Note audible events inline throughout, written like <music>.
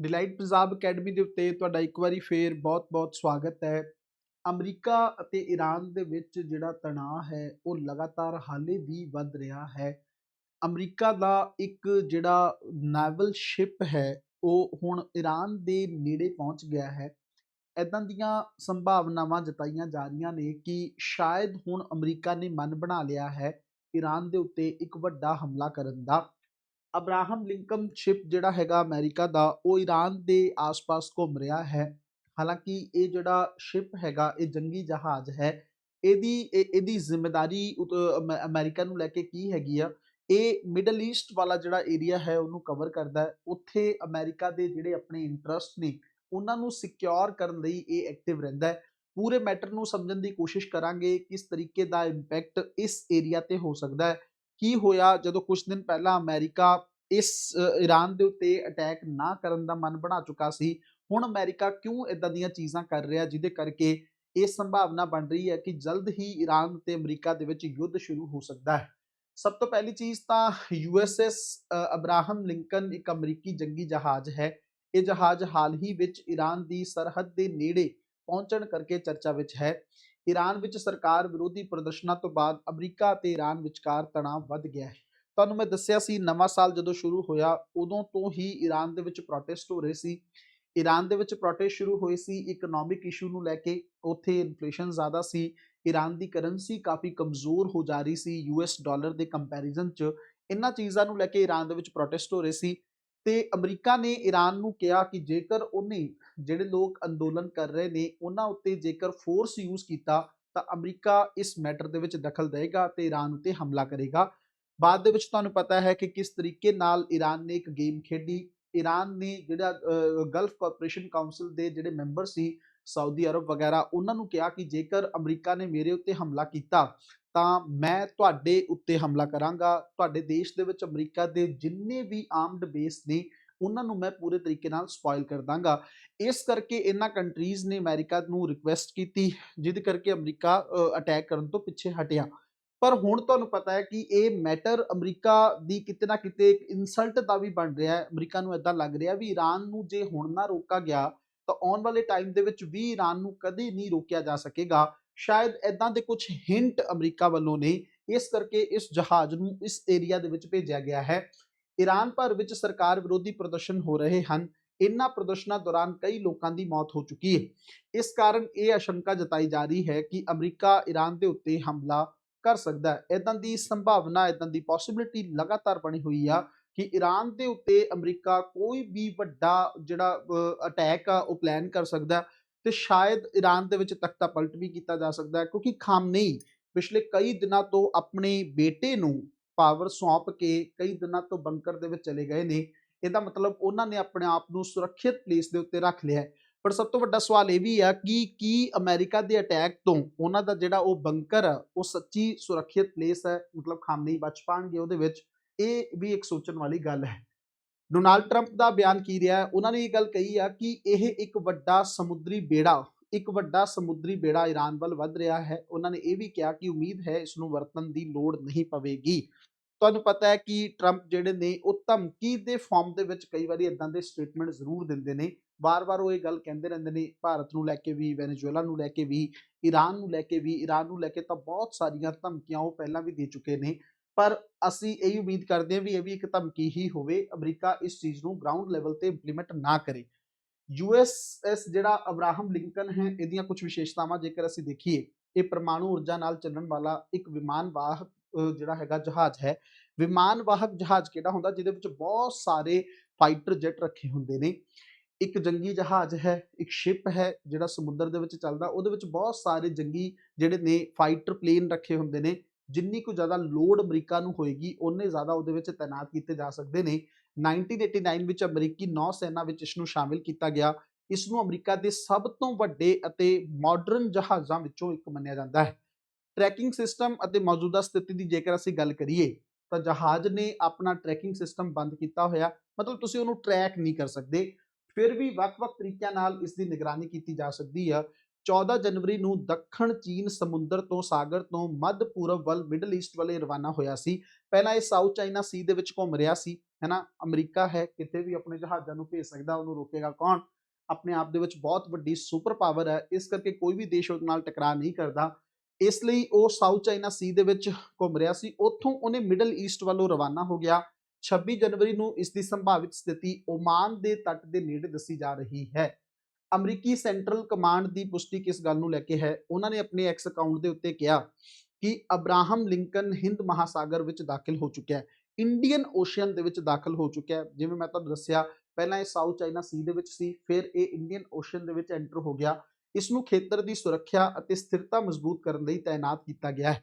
Delight Punjab academy ਦੇ ਉੱਤੇ ਤੁਹਾਡਾ ਇੱਕ ਵਾਰੀ ਫੇਰ ਬਹੁਤ-ਬਹੁਤ ਸਵਾਗਤ ਹੈ। ਅਮਰੀਕਾ ਅਤੇ ਈਰਾਨ ਦੇ ਵਿੱਚ ਜਿਹੜਾ ਤਣਾਅ ਹੈ, ਉਹ ਲਗਾਤਾਰ ਹਾਲੇ ਵੀ ਵੱਧ ਰਿਹਾ ਹੈ। ਅਮਰੀਕਾ ਦਾ ਇੱਕ ਜਿਹੜਾ ਨੈਵਲ ਸ਼ਿਪ ਹੈ, ਉਹ ਹੁਣ ਈਰਾਨ ਦੇ ਨੇੜੇ ਪਹੁੰਚ ਗਿਆ ਹੈ। ਇਦਾਂ ਦੀਆਂ ਸੰਭਾਵਨਾਵਾਂ ਜਤਾਈਆਂ ਜਾ ਰਹੀਆਂ ਨੇ ਕਿ ਸ਼ਾਇਦ ਹੁਣ ਅਮਰੀਕਾ ਨੇ ਮਨ ਬਣਾ ਲਿਆ ਹੈ ਈਰਾਨ ਦੇ ਉੱਤੇ ਇੱਕ ਵੱਡਾ ਹਮਲਾ ਕਰਨ ਦਾ। ਅਬਰਾਹਮ ਲਿੰਕਨ ਸ਼ਿਪ ਜਿਹੜਾ ਹੈਗਾ ਅਮਰੀਕਾ ਦਾ, ਉਹ ਈਰਾਨ ਦੇ ਆਸ-ਪਾਸ ਘੁੰਮ ਰਿਹਾ ਹੈ। ਹਾਲਾਂਕਿ ਇਹ ਜਿਹੜਾ ਸ਼ਿਪ ਹੈਗਾ, ਇਹ ਜੰਗੀ ਜਹਾਜ਼ ਹੈ। ਇਹਦੀ, ਇਹ- ਇਹਦੀ ਜ਼ਿੰਮੇਵਾਰੀ ਉਤ- ਅਮ- ਅਮਰੀਕਾ ਨੂੰ ਲੈ ਕੇ ਕੀ ਹੈਗੀ ਆ? ਇਹ ਮਿਡਲ ਈਸਟ ਵਾਲਾ ਜਿਹੜਾ ਏਰੀਆ ਹੈ, ਉਹਨੂੰ ਕਵਰ ਕਰਦਾ ਹੈ। ਉੱਥੇ ਅਮਰੀਕਾ ਦੇ ਜਿਹੜੇ ਆਪਣੇ ਇੰਟਰਸਟ ਨੇ, ਉਹਨਾਂ ਨੂੰ ਸਿਕਿਉਰ ਕਰਨ ਲਈ ਇਹ ਐਕਟਿਵ ਰਹਿੰਦਾ ਹੈ। ਪੂਰੇ ਮੈਟਰ ਨੂੰ ਸਮਝਣ ਦੀ ਕੋਸ਼ਿਸ਼ ਕਰਾਂਗੇ ਕਿਸ ਤਰੀਕੇ ਦਾ ਇੰਪੈਕਟ ਇਸ ਏਰੀਆ ਤੇ ਹੋ ਸਕਦਾ ਹੈ। ਕੀ ਹੋਇਆ ਜਦੋਂ ਕੁਝ ਦਿਨ ਪਹਿਲਾਂ ਅਮਰੀਕਾ ਇਸ ਈਰਾਨ ਦੇ ਉੱਤੇ ਅਟੈਕ ਨਾ ਕਰਨ ਦਾ ਮਨ ਬਣਾ ਚੁੱਕਾ ਸੀ? ਹੁਣ ਅਮਰੀਕਾ ਕਿਉਂ ਇਦਾਂ ਦੀਆਂ ਚੀਜ਼ਾਂ ਕਰ ਰਿਹਾ ਜਿਹਦੇ ਕਰਕੇ ਇਹ ਸੰਭਾਵਨਾ ਬਣ ਰਹੀ ਹੈ ਕਿ ਜਲਦ ਹੀ ਈਰਾਨ ਤੇ ਅਮਰੀਕਾ ਦੇ ਵਿੱਚ ਯੁੱਧ ਸ਼ੁਰੂ ਹੋ ਸਕਦਾ ਹੈ? ਸਭ ਤੋਂ ਪਹਿਲੀ ਚੀਜ਼ ਤਾਂ ਯੂਐਸਐਸ ਅਬਰਾਹਮ ਲਿੰਕਨ ਇੱਕ ਅਮਰੀਕੀ ਜੰਗੀ ਜਹਾਜ਼ ਹੈ। ਇਹ ਜਹਾਜ਼ ਹਾਲ ਹੀ ਵਿੱਚ ਈਰਾਨ ਦੀ ਸਰਹੱਦ ਦੇ ਨੇੜੇ ਪਹੁੰਚਣ ਕਰਕੇ ਚਰਚਾ ਵਿੱਚ ਹੈ। ਈਰਾਨ ਵਿੱਚ ਸਰਕਾਰ ਵਿਰੋਧੀ ਪ੍ਰਦਰਸ਼ਨਾਂ ਤੋਂ ਬਾਅਦ ਅਮਰੀਕਾ ਅਤੇ ਈਰਾਨ ਵਿਚਕਾਰ ਤਣਾਅ ਵੱਧ ਗਿਆ ਹੈ। ਤੁਹਾਨੂੰ ਮੈਂ ਦੱਸਿਆ ਸੀ, ਨਵਾਂ ਸਾਲ ਜਦੋਂ ਸ਼ੁਰੂ ਹੋਇਆ, ਉਦੋਂ ਤੋਂ ਹੀ ਈਰਾਨ ਦੇ ਵਿੱਚ ਪ੍ਰੋਟੈਸਟ ਹੋ ਰਹੇ ਸੀ। ਈਰਾਨ ਦੇ ਵਿੱਚ ਪ੍ਰੋਟੈਸਟ ਸ਼ੁਰੂ ਹੋਏ ਸੀ ਇਕਨੋਮਿਕ ਇਸ਼ੂ ਨੂੰ ਲੈ ਕੇ। ਉੱਥੇ ਇਨਫਲੇਸ਼ਨ ਜ਼ਿਆਦਾ ਸੀ। ਈਰਾਨ ਦੀ ਕਰੰਸੀ ਕਾਫੀ ਕਮਜ਼ੋਰ ਹੋ ਜਾ ਰਹੀ ਸੀ ਯੂਐਸ ਡਾਲਰ ਦੇ ਕੰਪੈਰੀਜ਼ਨ 'ਚ। ਇਹਨਾਂ ਚੀਜ਼ਾਂ ਨੂੰ ਲੈ ਕੇ ਈਰਾਨ ਦੇ ਵਿੱਚ ਪ੍ਰੋਟੈਸਟ ਹੋ ਰਹੇ ਸੀ। ਤੇ ਅਮਰੀਕਾ ਨੇ ਈਰਾਨ ਨੂੰ ਕਿਹਾ ਕਿ ਜੇਕਰ ਉਹਨੇ ਜਿਹੜੇ ਲੋਕ ਅੰਦੋਲਨ ਕਰ ਰਹੇ ਨੇ, ਉਹਨਾਂ ਉੱਤੇ ਜੇਕਰ ਫੋਰਸ ਯੂਜ਼ ਕੀਤਾ, ਤਾਂ ਅਮਰੀਕਾ ਇਸ ਮੈਟਰ ਦੇ ਵਿੱਚ ਦਖਲ ਦੇਗਾ ਤੇ ਈਰਾਨ ਉੱਤੇ ਹਮਲਾ ਕਰੇਗਾ। ਬਾਅਦ ਦੇ ਵਿੱਚ ਤੁਹਾਨੂੰ ਪਤਾ ਹੈ ਕਿ ਕਿਸ ਤਰੀਕੇ ਨਾਲ ਈਰਾਨ ਨੇ ਇੱਕ ਗੇਮ ਖੇਡੀ। ਈਰਾਨ ਨੇ ਜਿਹੜਾ ਗਲਫ ਕਾਰਪੋਰੇਸ਼ਨ ਕਾਉਂਸਲ ਦੇ ਜਿਹੜੇ ਮੈਂਬਰ ਸੀ ਸਾਊਦੀ ਅਰਬ ਵਗੈਰਾ, ਉਹਨਾਂ ਨੂੰ ਕਿਹਾ ਕਿ ਜੇਕਰ ਅਮਰੀਕਾ ਨੇ ਮੇਰੇ ਉੱਤੇ ਹਮਲਾ ਕੀਤਾ ਤਾਂ ਮੈਂ ਤੁਹਾਡੇ ਉੱਤੇ ਹਮਲਾ ਕਰਾਂਗਾ। ਤੁਹਾਡੇ ਦੇਸ਼ ਦੇ ਵਿੱਚ ਅਮਰੀਕਾ ਦੇ ਜਿੰਨੇ ਵੀ ਆਰਮਡ ਬੇਸ ਨੇ, ਉਹਨਾਂ ਨੂੰ ਮੈਂ ਪੂਰੇ ਤਰੀਕੇ ਨਾਲ ਸਪੋਇਲ ਕਰ ਦਾਂਗਾ। ਇਸ ਕਰਕੇ ਇਹਨਾਂ ਕੰਟਰੀਜ਼ ਨੇ ਅਮਰੀਕਾ ਨੂੰ ਰਿਕੁਐਸਟ ਕੀਤੀ, ਜਿਹਦੇ ਕਰਕੇ ਅਮਰੀਕਾ ਅਟੈਕ ਕਰਨ ਤੋਂ ਪਿੱਛੇ ਹਟਿਆ। ਪਰ ਹੁਣ ਤੁਹਾਨੂੰ ਪਤਾ ਹੈ ਕਿ ਇਹ ਮੈਟਰ ਅਮਰੀਕਾ ਦੀ ਕਿਤੇ ਨਾ ਕਿਤੇ ਇੱਕ ਇਨਸਲਟ ਦਾ ਵੀ ਬਣ ਰਿਹਾ ਹੈ। ਅਮਰੀਕਾ ਨੂੰ ਇਦਾਂ ਲੱਗ ਰਿਹਾ ਵੀ ਈਰਾਨ ਨੂੰ ਜੇ ਹੁਣ ਨਾ ਰੋਕਾ ਗਿਆ, ਤਾਂ ਆਉਣ ਵਾਲੇ ਟਾਈਮ ਦੇ ਵਿੱਚ ਵੀ ਈਰਾਨ ਨੂੰ ਕਦੇ ਨਹੀਂ ਰੋਕਿਆ ਜਾ ਸਕੇਗਾ। ਸ਼ਾਇਦ ਇਦਾਂ ਦੇ ਕੁਝ ਹਿੰਟ ਅਮਰੀਕਾ ਵੱਲੋਂ ਨੇ, ਇਸ ਕਰਕੇ ਇਸ ਜਹਾਜ਼ ਨੂੰ ਇਸ ਏਰੀਆ ਦੇ ਵਿੱਚ ਭੇਜਿਆ ਗਿਆ ਹੈ। ਈਰਾਨ ਭਰ ਵਿੱਚ ਸਰਕਾਰ ਵਿਰੋਧੀ ਪ੍ਰਦਰਸ਼ਨ ਹੋ ਰਹੇ ਹਨ। ਇਨ੍ਹਾਂ ਪ੍ਰਦਰਸ਼ਨਾਂ ਦੌਰਾਨ ਕਈ ਲੋਕਾਂ ਦੀ ਮੌਤ ਹੋ ਚੁੱਕੀ ਹੈ। ਇਸ ਕਾਰਨ ਇਹ ਆਸ਼ੰਕਾ ਜਤਾਈ ਜਾ ਰਹੀ ਹੈ ਕਿ ਅਮਰੀਕਾ ਈਰਾਨ ਦੇ ਉੱਤੇ ਹਮਲਾ ਕਰ ਸਕਦਾ ਹੈ। ਇਦਾਂ ਦੀ ਸੰਭਾਵਨਾ ਇਦਾਂ ਦੀ ਪੋਸਿਬਿਲਿਟੀ ਲਗਾਤਾਰ ਬਣੀ ਹੋਈ ਆ ਕਿ ਈਰਾਨ ਦੇ ਉੱਤੇ ਅਮਰੀਕਾ ਕੋਈ ਵੀ ਵੱਡਾ ਜਿਹੜਾ ਅਟੈਕ ਆ, ਉਹ ਪਲਾਨ ਕਰ ਸਕਦਾ ਤੇ ਸ਼ਾਇਦ ਈਰਾਨ ਦੇ ਵਿੱਚ ਤਖਤਾ ਪਲਟ ਵੀ ਕੀਤਾ ਜਾ ਸਕਦਾ ਹੈ, ਕਿਉਂਕਿ ਖਾਮਨੇਈ ਪਿਛਲੇ ਕਈ ਦਿਨਾਂ ਤੋਂ ਆਪਣੇ ਬੇਟੇ ਨੂੰ ਪਾਵਰ ਸੌਂਪ ਕੇ ਕਈ ਦਿਨਾਂ ਤੋਂ ਬੰਕਰ ਦੇ ਵਿੱਚ ਚਲੇ ਗਏ ਨੇ। ਇਹਦਾ ਮਤਲਬ ਉਹਨਾਂ ਨੇ ਆਪਣੇ ਆਪ ਨੂੰ ਸੁਰੱਖਿਅਤ ਪਲੇਸ ਦੇ ਉੱਤੇ ਰੱਖ ਲਿਆ ਪਰ ਸਭ ਤੋਂ ਵੱਡਾ ਸਵਾਲ ਇਹ ਵੀ ਆ ਕਿ ਕੀ ਅਮਰੀਕਾ ਦੇ ਅਟੈਕ ਤੋਂ ਉਹਨਾਂ ਦਾ ਜਿਹੜਾ ਉਹ ਬੰਕਰ ਆ, ਉਹ ਸੱਚੀ ਸੁਰੱਖਿਅਤ ਪਲੇਸ ਹੈ, ਮਤਲਬ ਖਾਮਨੇਈ ਬਚ ਪਾਣਗੇ ਉਹਦੇ ਵਿੱਚ? ਇਹ ਵੀ ਇੱਕ ਸੋਚਣ ਵਾਲੀ ਗੱਲ ਹੈ। ਡੋਨਾਲਡ ਟਰੰਪ ਦਾ ਬਿਆਨ ਕੀ ਰਿਹਾ ਹੈ? ਉਹਨਾਂ ਨੇ ਇਹ ਗੱਲ ਕਹੀ ਆ ਕਿ ਇਹ ਇੱਕ ਵੱਡਾ ਸਮੁੰਦਰੀ ਬੇੜਾ, ਇੱਕ ਵੱਡਾ ਸਮੁੰਦਰੀ ਬੇੜਾ ਈਰਾਨ ਵੱਲ ਵੱਧ ਰਿਹਾ ਹੈ। ਉਹਨਾਂ ਨੇ ਇਹ ਵੀ ਕਿਹਾ ਕਿ ਉਮੀਦ ਹੈ ਇਸ ਨੂੰ ਵਰਤਣ ਦੀ ਲੋੜ ਨਹੀਂ ਪਵੇਗੀ। ਤੁਹਾਨੂੰ ਪਤਾ ਹੈ ਕਿ ਟਰੰਪ ਜਿਹੜੇ ਨੇ, ਉਹ ਧਮਕੀ ਦੇ ਫਾਰਮ ਦੇ ਵਿੱਚ ਕਈ ਵਾਰੀ ਇਦਾਂ ਦੇ ਸਟੇਟਮੈਂਟ ਜ਼ਰੂਰ ਦਿੰਦੇ ਨੇ। ਵਾਰ-ਵਾਰ ਉਹ ਇਹ ਗੱਲ ਕਹਿੰਦੇ ਰਹਿੰਦੇ ਨੇ, ਭਾਰਤ ਨੂੰ ਲੈ ਕੇ ਵੀ, ਵੈਨੇਜ਼ੁਏਲਾ ਨੂੰ ਲੈ ਕੇ ਵੀ ਈਰਾਨ ਨੂੰ ਲੈ ਕੇ ਵੀ ਈਰਾਨ ਨੂੰ ਲੈ ਕੇ ਤਾਂ ਬਹੁਤ ਸਾਰੀਆਂ ਧਮਕੀਆਂ ਉਹ ਪਹਿਲਾਂ ਵੀ ਦੇ ਚੁੱਕੇ ਨੇ। ਪਰ ਅਸੀਂ ਇਹ ਉਮੀਦ ਕਰਦੇ ਹਾਂ ਵੀ ਇਹ ਵੀ ਇੱਕ ਧਮਕੀ ਹੀ ਹੋਵੇ, ਅਮਰੀਕਾ ਇਸ ਚੀਜ਼ ਨੂੰ ਗਰਾਊਂਡ ਲੈਵਲ ਤੇ ਇੰਪਲੀਮੈਂਟ ਨਾ ਕਰੇ। ਯੂਐਸਐਸ ਜਿਹੜਾ ਅਬਰਾਹਮ ਲਿੰਕਨ ਹੈ, ਇਹਦੀਆਂ ਕੁਝ ਵਿਸ਼ੇਸ਼ਤਾਵਾਂ ਜੇਕਰ ਅਸੀਂ ਦੇਖੀਏ, ਇਹ ਪਰਮਾਣੂ ਊਰਜਾ ਨਾਲ ਚੱਲਣ ਵਾਲਾ ਇੱਕ ਵਿਮਾਨ ਵਾਹਕ ਜਿਹੜਾ ਹੈਗਾ ਜਹਾਜ਼ ਹੈ। ਵਿਮਾਨ ਵਾਹਕ ਜਹਾਜ਼ ਕਿਹੜਾ ਹੁੰਦਾ, ਜਿਹਦੇ ਵਿੱਚ ਬਹੁਤ ਸਾਰੇ ਫਾਈਟਰ ਜੈਟ ਰੱਖੇ ਹੁੰਦੇ ਨੇ। ਇੱਕ ਜੰਗੀ ਜਹਾਜ਼ ਹੈ, ਇੱਕ ਸ਼ਿਪ ਹੈ, ਜਿਹੜਾ ਸਮੁੰਦਰ ਦੇ ਵਿੱਚ ਚੱਲਦਾ, ਉਹਦੇ ਵਿੱਚ ਬਹੁਤ ਸਾਰੇ ਜੰਗੀ ਜਿਹੜੇ ਨੇ ਫਾਈਟਰ ਪਲੇਨ ਰੱਖੇ ਹੁੰਦੇ ਨੇ। ਜਿੰਨੀ ਕੁ ਜ਼ਿਆਦਾ ਲੋਡ ਅਮਰੀਕਾ ਨੂੰ ਹੋਏਗੀ ਉਹਨੇ ਜ਼ਿਆਦਾ ਉਹਦੇ ਵਿੱਚ ਤਾਇਨਾਤ ਕੀਤੇ ਜਾ ਸਕਦੇ ਨੇ। 1989 ਵਿੱਚ ਅਮਰੀਕੀ ਨੌ ਸੈਨਾ ਵਿੱਚ ਇਸ ਨੂੰ ਸ਼ਾਮਿਲ ਕੀਤਾ ਗਿਆ। ਇਸ ਨੂੰ ਅਮਰੀਕਾ ਦੇ ਸਭ ਤੋਂ ਵੱਡੇ ਅਤੇ ਮਾਡਰਨ ਜਹਾਜ਼ਾਂ ਵਿੱਚੋਂ ਇੱਕ ਮੰਨਿਆ ਜਾਂਦਾ ਹੈ। ਟਰੈਕਿੰਗ ਸਿਸਟਮ ਅਤੇ ਮੌਜੂਦਾ ਸਥਿਤੀ ਦੀ ਜੇਕਰ ਅਸੀਂ ਗੱਲ ਕਰੀਏ, ਤਾਂ ਜਹਾਜ਼ ਨੇ ਆਪਣਾ ਟਰੈਕਿੰਗ ਸਿਸਟਮ ਬੰਦ ਕੀਤਾ ਹੋਇਆ। ਮਤਲਬ ਤੁਸੀਂ ਉਹਨੂੰ ਟਰੈਕ ਨਹੀਂ ਕਰ ਸਕਦੇ। ਫਿਰ ਵੀ ਵੱਖ-ਵੱਖ ਤਰੀਕਿਆਂ ਨਾਲ ਇਸ ਦੀ ਨਿਗਰਾਨੀ ਕੀਤੀ ਜਾ ਸਕਦੀ ਆ। 14 ਜਨਵਰੀ ਨੂੰ ਦੱਖਣ ਚੀਨ ਸਮੁੰਦਰ ਤੋਂ ਸਾਗਰ ਤੋਂ ਮੱਧ ਪੂਰਬ ਵੱਲ ਮਿਡਲ ਈਸਟ ਵੱਲੇ ਰਵਾਨਾ ਹੋਇਆ ਸੀ। ਪਹਿਲਾਂ ਇਹ ਸਾਊਥ ਚਾਈਨਾ ਸੀ ਦੇ ਵਿੱਚ ਘੁੰਮ ਰਿਹਾ ਸੀ, ਹੈਨਾ? ਅਮਰੀਕਾ ਹੈ, ਕਿਤੇ ਵੀ ਆਪਣੇ ਜਹਾਜ਼ਾਂ ਨੂੰ ਭੇਜ ਸਕਦਾ, ਉਹਨੂੰ ਰੋਕੇਗਾ ਕੌਣ? ਆਪਣੇ ਆਪ ਦੇ ਵਿੱਚ ਬਹੁਤ ਵੱਡੀ ਸੁਪਰ ਪਾਵਰ ਹੈ, ਇਸ ਕਰਕੇ ਕੋਈ ਵੀ ਦੇਸ਼ ਉਹਦੇ ਨਾਲ ਟਕਰਾ ਨਹੀਂ ਕਰਦਾ। ਇਸ ਲਈ ਉਹ ਸਾਊਥ ਚਾਈਨਾ ਸੀ ਦੇ ਵਿੱਚ ਘੁੰਮ ਰਿਹਾ ਸੀ। ਉੱਥੋਂ ਉਹਨੇ ਮਿਡਲ ਈਸਟ ਵੱਲੋਂ ਰਵਾਨਾ ਹੋ ਗਿਆ। 26 ਜਨਵਰੀ ਨੂੰ ਇਸ ਦੀ ਸੰਭਾਵਿਤ ਸਥਿਤੀ ਓਮਾਨ ਦੇ ਤੱਟ ਦੇ ਨੇੜੇ ਦੱਸੀ ਜਾ ਰਹੀ ਹੈ। ਅਮਰੀਕੀ ਸੈਂਟਰਲ ਕਮਾਂਡ ਦੀ ਪੁਸ਼ਟੀ ਕਿਸ ਗੱਲ ਨੂੰ ਲੈ ਕੇ ਹੈ? ਉਹਨਾਂ ਨੇ ਆਪਣੇ ਐਕਸ ਅਕਾਊਂਟ ਦੇ ਉੱਤੇ ਕਿਹਾ ਕਿ ਅਬਰਾਹਮ ਲਿੰਕਨ ਹਿੰਦ ਮਹਾਸਾਗਰ ਵਿੱਚ ਦਾਖਲ ਹੋ ਚੁੱਕਿਆ ਹੈ। ਇੰਡੀਅਨ ਓਸ਼ੀਅਨ ਦੇ ਵਿੱਚ ਦਾਖਲ ਹੋ ਚੁੱਕਿਆ ਹੈ। ਜਿਵੇਂ ਮੈਂ ਤੁਹਾਨੂੰ ਦੱਸਿਆ, ਪਹਿਲਾਂ ਇਹ ਸਾਊਥ ਚਾਈਨਾ ਸੀ ਦੇ ਵਿੱਚ ਸੀ, ਫਿਰ ਇਹ ਇੰਡੀਅਨ ਓਸ਼ੀਅਨ ਦੇ ਵਿੱਚ ਐਂਟਰ ਹੋ ਗਿਆ। ਇਸ ਨੂੰ ਖੇਤਰ ਦੀ ਸੁਰੱਖਿਆ ਅਤੇ ਸਥਿਰਤਾ ਮਜ਼ਬੂਤ ਕਰਨ ਲਈ ਤਾਇਨਾਤ ਕੀਤਾ ਗਿਆ ਹੈ।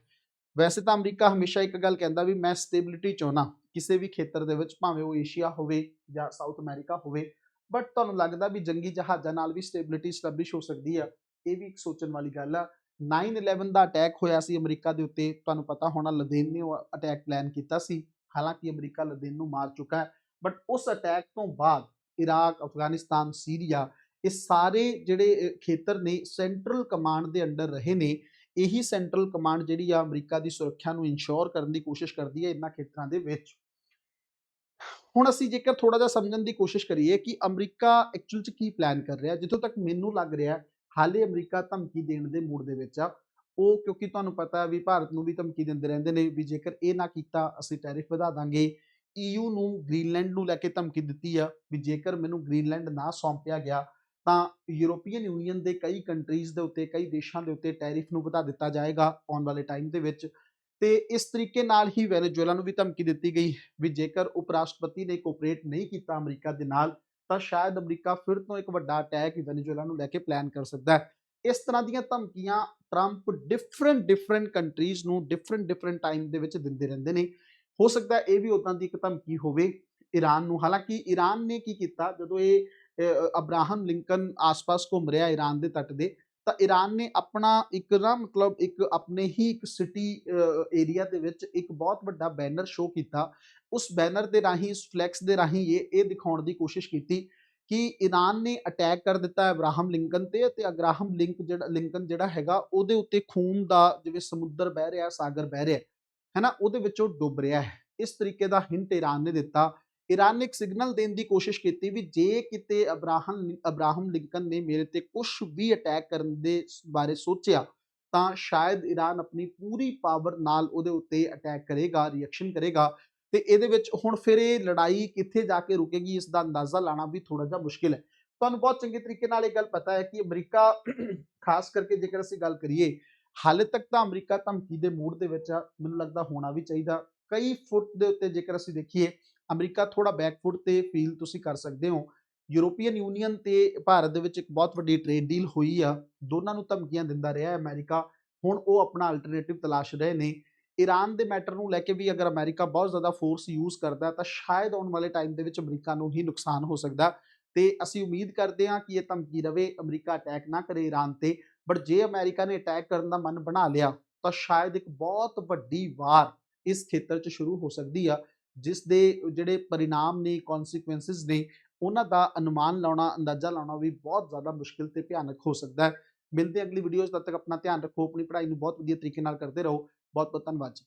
ਵੈਸੇ ਤਾਂ ਅਮਰੀਕਾ ਹਮੇਸ਼ਾ ਇੱਕ ਗੱਲ ਕਹਿੰਦਾ ਵੀ ਮੈਂ ਸਟੇਬਿਲਿਟੀ ਚਾਹੁੰਦਾ, ਕਿਸੇ ਵੀ ਖੇਤਰ ਦੇ ਵਿੱਚ, ਭਾਵੇਂ ਉਹ ਏਸ਼ੀਆ ਹੋਵੇ ਜਾਂ ਸਾਊਥ ਅਮਰੀਕਾ ਹੋਵੇ ਬਟ ਤੁਹਾਨੂੰ ਲੱਗਦਾ ਵੀ ਜੰਗੀ ਜਹਾਜ਼ਾਂ ਨਾਲ ਵੀ ਸਟੇਬਿਲਿਟੀ ਸਟੈਬਲਿਸ਼ ਹੋ ਸਕਦੀ ਆ? ਇਹ ਵੀ ਇੱਕ ਸੋਚਣ ਵਾਲੀ ਗੱਲ ਆ। 9/11 ਦਾ ਅਟੈਕ ਹੋਇਆ ਸੀ ਅਮਰੀਕਾ ਦੇ ਉੱਤੇ। ਤੁਹਾਨੂੰ ਪਤਾ ਹੋਣਾ ਲਦੇਨ ਨੇ ਉਹ ਅਟੈਕ ਪਲਾਨ ਕੀਤਾ ਸੀ। ਹਾਲਾਂਕਿ ਅਮਰੀਕਾ ਲਦੇਨ ਨੂੰ ਮਾਰ ਚੁੱਕਾ ਹੈ। ਬਟ ਉਸ ਅਟੈਕ ਤੋਂ ਬਾਅਦ ਇਰਾਕ ਅਫਗਾਨਿਸਤਾਨ ਸੀਰੀਆ ਇਹ ਸਾਰੇ ਜਿਹੜੇ ਖੇਤਰ ਨੇ ਸੈਂਟਰਲ ਕਮਾਂਡ ਦੇ ਅੰਡਰ ਰਹੇ ਨੇ। ਇਹੀ ਸੈਂਟਰਲ ਕਮਾਂਡ ਜਿਹੜੀ ਆ ਅਮਰੀਕਾ ਦੀ ਸੁਰੱਖਿਆ ਨੂੰ ਇਨਸ਼ੋਰ ਕਰਨ ਦੀ ਕੋਸ਼ਿਸ਼ ਕਰਦੀ ਹੈ ਇਹਨਾਂ ਖੇਤਰਾਂ ਦੇ ਵਿੱਚ। ਹੁਣ ਅਸੀਂ ਜੇਕਰ ਥੋੜਾ ਜਿਹਾ ਸਮਝਣ ਦੀ ਕੋਸ਼ਿਸ਼ ਕਰੀਏ ਕਿ ਅਮਰੀਕਾ ਐਕਚੁਅਲ ਚ ਕੀ ਪਲਾਨ ਕਰ ਰਿਹਾ, ਜਿੱਥੋਂ ਤੱਕ ਮੈਨੂੰ ਲੱਗ ਰਿਹਾ, ਹਾਲੇ ਅਮਰੀਕਾ ਧਮਕੀ ਦੇਣ ਦੇ ਮੂਡ ਦੇ ਵਿੱਚ ਆ, ਉਹ ਕਿਉਂਕਿ ਤੁਹਾਨੂੰ ਪਤਾ ਵੀ ਭਾਰਤ ਨੂੰ ਵੀ ਧਮਕੀ ਦਿੰਦੇ ਰਹਿੰਦੇ ਨੇ ਵੀ ਜੇਕਰ ਇਹ ਨਾ ਕੀਤਾ, ਅਸੀਂ ਟੈਰਿਫ ਵਧਾ ਦਾਂਗੇ। EU ਨੂੰ ਗ੍ਰੀਨਲੈਂਡ ਨੂੰ ਲੈ ਕੇ ਧਮਕੀ ਦਿੱਤੀ ਆ ਵੀ ਜੇਕਰ ਮੈਨੂੰ ਗ੍ਰੀਨਲੈਂਡ ਨਾ ਸੌਂਪਿਆ ਗਿਆ, ਤਾਂ ਯੂਰੋਪੀਅਨ ਯੂਨੀਅਨ ਦੇ ਕਈ ਕੰਟਰੀਜ਼ ਦੇ ਉੱਤੇ, ਕਈ ਦੇਸ਼ਾਂ ਦੇ ਉੱਤੇ ਟੈਰਿਫ ਨੂੰ ਵਧਾ ਦਿੱਤਾ ਜਾਏਗਾ ਆਉਣ ਵਾਲੇ ਟਾਈਮ ਦੇ ਵਿੱਚ। ਤੇ ਇਸ ਤਰੀਕੇ ਨਾਲ ਹੀ ਵੈਨੇਜ਼ੁਏਲਾ ਨੂੰ ਵੀ ਧਮਕੀ ਦਿੱਤੀ ਗਈ ਵੀ ਜੇਕਰ ਉਪ ਰਾਸ਼ਟਰਪਤੀ ਨੇ ਕੋਆਪਰੇਟ ਨਹੀਂ ਕੀਤਾ ਅਮਰੀਕਾ ਦੇ ਨਾਲ, ਤਾਂ ਸ਼ਾਇਦ ਅਮਰੀਕਾ ਫਿਰ ਤੋਂ ਇੱਕ ਵੱਡਾ ਅਟੈਕ ਵੈਨੇਜ਼ੁਏਲਾ ਨੂੰ ਲੈ ਕੇ ਪਲਾਨ ਕਰ ਸਕਦਾ ਹੈ। ਇਸ ਤਰ੍ਹਾਂ ਦੀਆਂ ਧਮਕੀਆਂ ਟਰੰਪ ਡਿਫਰੈਂਟ ਡਿਫਰੈਂਟ ਕੰਟਰੀਜ਼ ਨੂੰ ਡਿਫਰੈਂਟ ਡਿਫਰੈਂਟ ਟਾਈਮ ਦੇ ਵਿੱਚ ਦਿੰਦੇ ਰਹਿੰਦੇ ਨੇ। ਹੋ ਸਕਦਾ ਇਹ ਵੀ ਉਦਾਂ ਦੀ ਇੱਕ ਧਮਕੀ ਹੋਵੇ ਈਰਾਨ ਨੂੰ। ਹਾਲਾਂਕਿ ਈਰਾਨ ਨੇ ਕੀ ਕੀਤਾ? ਜਦੋਂ ਇਹ ਅਬਰਾਹਮ ਲਿੰਕਨ ਆਸ-ਪਾਸ ਘੁੰਮ ਰਿਹਾ ਈਰਾਨ ਦੇ ਤੱਟ ਦੇ ਤਾਂ ਈਰਾਨ ਨੇ ਆਪਣਾ ਇੱਕ ਨਾ ਮਤਲਬ ਇੱਕ ਆਪਣੇ ਹੀ ਇੱਕ ਸਿਟੀ ਏਰੀਆ ਦੇ ਵਿੱਚ ਇੱਕ ਬਹੁਤ ਵੱਡਾ ਬੈਨਰ ਸ਼ੋ ਕੀਤਾ। ਉਸ ਬੈਨਰ ਦੇ ਰਾਹੀਂ ਇਸ ਫਲੈਕਸ ਦੇ ਰਾਹੀਂ ਇਹ ਇਹ ਦਿਖਾਉਣ ਦੀ ਕੋਸ਼ਿਸ਼ ਕੀਤੀ ਕਿ ਈਰਾਨ ਨੇ ਅਟੈਕ ਕਰ ਦਿੱਤਾ ਅਬਰਾਹਮ ਲਿੰਕਨ ਤੇ ਤੇ ਅਗਰਾਹਮ ਲਿੰਕ ਜਿਹੜਾ, ਲਿੰਕਨ ਜਿਹੜਾ ਹੈਗਾ, ਉਹਦੇ ਉੱਤੇ ਖੂਨ ਦਾ ਜਿਵੇਂ ਸਮੁੰਦਰ ਬਹਿ ਰਿਹਾ, ਸਾਗਰ ਬਹਿ ਰਿਹਾ ਹੈ ਨਾ ਉਹਦੇ ਵਿੱਚ ਉਹ ਡੁੱਬ ਰਿਹਾ ਹੈ। ਇਸ ਤਰੀਕੇ ਦਾ ਹਿੰਟ ਈਰਾਨ ਨੇ ਦਿੱਤਾ। ਈਰਾਨ ਨੇ ਇੱਕ ਸਿਗਨਲ ਦੇਣ ਦੀ ਕੋਸ਼ਿਸ਼ ਕੀਤੀ ਵੀ ਜੇ ਕਿਤੇ ਅਬਰਾਹਮ ਅਬਰਾਹਮ ਲਿੰਕਨ ਨੇ ਮੇਰੇ ਤੇ ਕੁਝ ਵੀ ਅਟੈਕ ਕਰਨ ਦੇ ਬਾਰੇ ਸੋਚਿਆ, ਤਾਂ ਸ਼ਾਇਦ ਈਰਾਨ ਆਪਣੀ ਪੂਰੀ ਪਾਵਰ ਨਾਲ ਉਹਦੇ ਉੱਤੇ ਅਟੈਕ ਕਰੇਗਾ ਰਿਐਕਸ਼ਨ ਕਰੇਗਾ। ਤੇ ਇਹਦੇ ਵਿੱਚ ਹੁਣ ਫਿਰ ਇਹ ਲੜਾਈ ਕਿੱਥੇ ਜਾ ਕੇ ਰੁਕੇਗੀ ਇਸ ਦਾ ਅੰਦਾਜ਼ਾ ਲਾਣਾ ਵੀ ਥੋੜਾ ਜਿਹਾ ਮੁਸ਼ਕਿਲ ਹੈ। ਤੁਹਾਨੂੰ ਬਹੁਤ ਚੰਗੇ ਤਰੀਕੇ ਨਾਲ ਇਹ ਗੱਲ ਪਤਾ ਹੈ ਕਿ ਅਮਰੀਕਾ <clears throat> ਖਾਸ ਕਰਕੇ ਜੇਕਰ ਅਸੀਂ ਗੱਲ ਕਰੀਏ, ਹਾਲੇ ਤੱਕ ਤਾਂ ਅਮਰੀਕਾ ਧਮਕੀ ਦੇ ਮੂਡ ਦੇ ਵਿੱਚ ਆ, ਮੈਨੂੰ ਲੱਗਦਾ ਹੋਣਾ ਵੀ ਚਾਹੀਦਾ। ਕਈ ਫੁੱਟ ਦੇ ਉੱਤੇ ਜੇਕਰ ਅਸੀਂ ਦੇਖੀਏ ਅਮਰੀਕਾ ਥੋੜਾ ਬੈਕਫੁੱਟ ਤੇ ਫੀਲ ਤੁਸੀਂ ਕਰ ਸਕਦੇ ਹੋ। ਯੂਰੋਪੀਅਨ ਯੂਨੀਅਨ ਤੇ ਭਾਰਤ ਦੇ ਵਿੱਚ ਇੱਕ ਬਹੁਤ ਵੱਡੀ ਟ੍ਰੇਡ ਡੀਲ ਹੋਈ ਆ। ਦੋਨਾਂ ਨੂੰ ਧਮਕੀਆਂ ਦਿੰਦਾ ਰਿਹਾ ਹੈ ਅਮਰੀਕਾ। ਹੁਣ ਉਹ ਆਪਣਾ ਅਲਟਰਨੇਟਿਵ ਤਲਾਸ਼ ਰਹੇ ਨੇ। ਈਰਾਨ ਦੇ ਮੈਟਰ ਨੂੰ ਲੈ ਕੇ ਵੀ ਅਗਰ ਅਮਰੀਕਾ ਬਹੁਤ ਜ਼ਿਆਦਾ ਫੋਰਸ ਯੂਜ਼ ਕਰਦਾ ਤਾਂ ਸ਼ਾਇਦ ਆਉਣ ਵਾਲੇ ਟਾਈਮ ਦੇ ਵਿੱਚ ਅਮਰੀਕਾ ਨੂੰ ਹੀ ਨੁਕਸਾਨ ਹੋ ਸਕਦਾ। ਤੇ ਅਸੀਂ ਉਮੀਦ ਕਰਦੇ ਹਾਂ ਕਿ ਇਹ ਧਮਕੀ ਰਵੇ ਅਮਰੀਕਾ ਅਟੈਕ ਨਾ ਕਰੇ ਈਰਾਨ ਤੇ। ਬਟ ਜੇ ਅਮਰੀਕਾ ਨੇ ਅਟੈਕ ਕਰਨ ਦਾ ਮਨ ਬਣਾ ਲਿਆ ਤਾਂ ਸ਼ਾਇਦ ਇੱਕ ਬਹੁਤ ਵੱਡੀ ਵਾਰ ਇਸ ਖੇਤਰ 'ਚ ਸ਼ੁਰੂ ਹੋ ਸਕਦੀ ਆ। ਜਿਸ ਦੇ ਜਿਹੜੇ ਪਰਿਣਾਮ ਨੇ ਕਨਸੀਕੁਐਂਸਸ ਨੇ, ਉਹਨਾਂ ਦਾ ਅਨੁਮਾਨ ਲਾਉਣਾ, ਅੰਦਾਜ਼ਾ ਲਾਉਣਾ ਵੀ ਬਹੁਤ ਜ਼ਿਆਦਾ ਮੁਸ਼ਕਿਲ ਤੇ ਭਿਆਨਕ ਹੋ ਸਕਦਾ ਹੈ। ਮਿਲਦੇ ਹਾਂ ਅਗਲੀ ਵੀਡੀਓਜ਼ ਤਦ ਤੱਕ ਆਪਣਾ ਧਿਆਨ ਰੱਖੋ, ਆਪਣੀ ਪੜ੍ਹਾਈ ਨੂੰ ਬਹੁਤ ਵਧੀਆ ਤਰੀਕੇ ਨਾਲ ਕਰਦੇ ਰਹੋ। ਬਹੁਤ ਬਹੁਤ ਧੰਨਵਾਦ ਜੀ।